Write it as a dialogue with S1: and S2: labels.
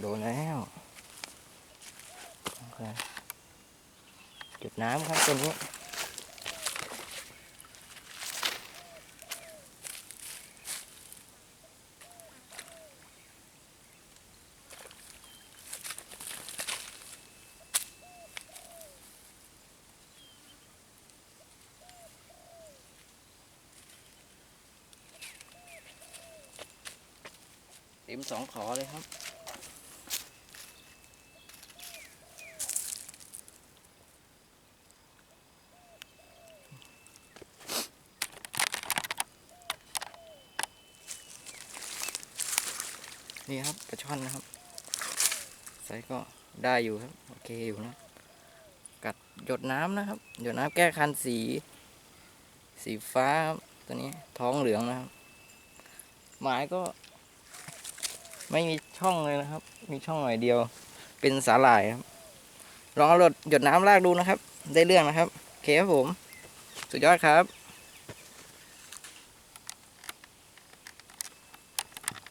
S1: โดนแล้วเคจุดน้ำครับตัวนี้เต็มสองขอเลยครับ นี่ครับปลาช่อนนะครับไซส์ก็ได้อยู่ครับโอเคอยู่นะ กัดหยดน้ำนะครับ หยดน้ำแก้คันสี สีฟ้าครับตัวนี้ท้องเหลืองนะครับ หมายก็ ไม่มีช่องเลยนะครับ มีช่องหน่อยเดียว เป็นสาหร่ายครับลองเอาหลดหยดน้ำลากดูนะครับ ได้เรื่องนะครับโอเคครับผม สุดยอดครับ